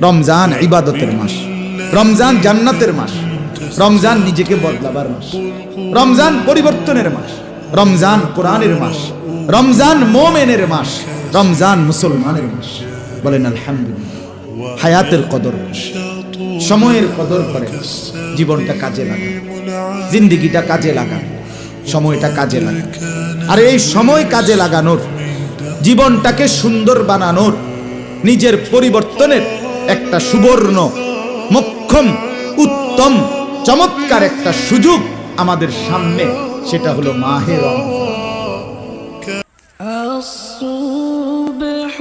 রমজান ইবাদতের মাস। রমজান জান্নাতের মাস। রমজান নিজেকে বদলাবার মাস। রমজান পরিবর্তনের মাস। রমজান কোরআনের মাস। রমজান মোমেনের মাস। রমজান মুসলমানের মাস। বলেন, আলহামদুলিল্লাহ। হায়াতের কদর সময়ের কদর করে। জীবনটা কাজে লাগান। জিন্দিগিটা কাজে লাগান। সময়টা কাজে লাগান। আর এই সময় কাজে লাগানোর, জীবনটাকে সুন্দর বানানোর, নিজের পরিবর্তনের একটা সুবর্ণ মক্ষম উত্তম চমৎকার একটা সুযোগ আমাদের সামনে সেটা হলো মাহে রমজান الصبح